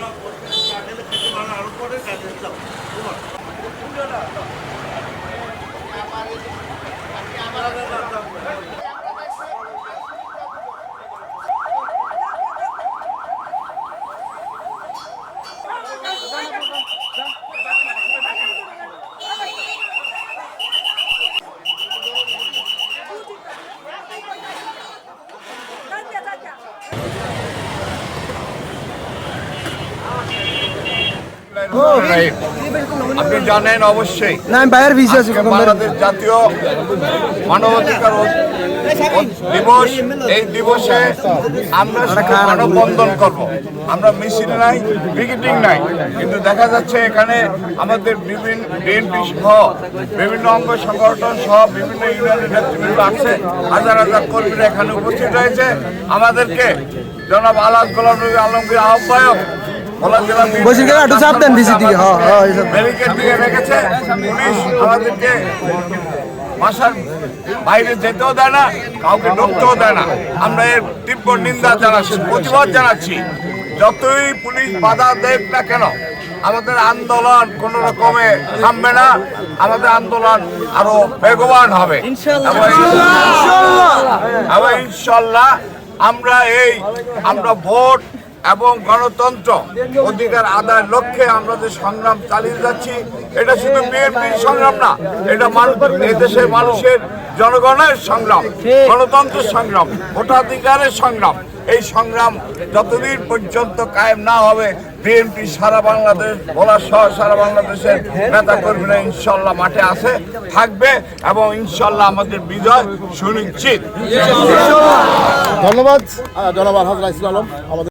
লাগ আপনি জানেন অবশ্যই। না বাইরের ভিসা আছি বাংলাদেশ জাতীয় মানবাধিকার দিবস এই দিবসে আমরা মানববন্ধন করব। আমরা মিছিল নাই পিকেটিং নাই। কিন্তু দেখা যাচ্ছে এখানে আমাদের বিভিন্ন বিএনপি সহ বিভিন্ন অঙ্গ সংগঠন সহ বিভিন্ন ইউনিয়নের নেতৃবৃন্দ আছে। হাজার হাজার কর্মীরা এখানে উপস্থিত রয়েছে। আমাদেরকে জনাব আলাদ গোলাম নবী আলমগীর আহ্বায়ক বসে গেলে একটু চাপ দেন ভিসি দিকে হ্যাঁ হ্যাঁ। ব্যারিকেড দিয়ে রেখেছে পুলিশ আমাদেরকে বাসার বাইরে যেতেও দেয় না কাউকে ঢুকতেও দেয় না। আমরা এর তীব্র নিন্দা জানাচ্ছি প্রতিবাদ জানাচ্ছি। যতই পুলিশ বাধা দেখ না কেন আমাদের আন্দোলন কোন রকমে থামবে না আমাদের আন্দোলন আরও বেগবান হবে। এবং ইনশাল্লাহ আমরা এই আমরা ভোট এবং গণতন্ত্র অধিকার আদায়ের লক্ষ্যে আমরা যে সংগ্রাম চালিয়ে যাচ্ছি, এটা শুধু বিএনপির সংগ্রাম না, এটা মানুষ দেশের মানুষের জনগণের সংগ্রাম, গণতন্ত্রের সংগ্রাম, ভোটাধিকারের সংগ্রাম। এই সংগ্রাম যতদিন পর্যন্ত কায়েম না হবে, বিএনপি সারা বাংলাদেশ ভোলা সহ সারা বাংলাদেশের নেতা কর্মীরা ইনশাল্লাহ মাঠে আছে, থাকবে এবং ইনশাল্লাহ আমাদের বিজয় সুনিশ্চিত। ধন্যবাদ। জনাব আলহাজ আলম, আমাদের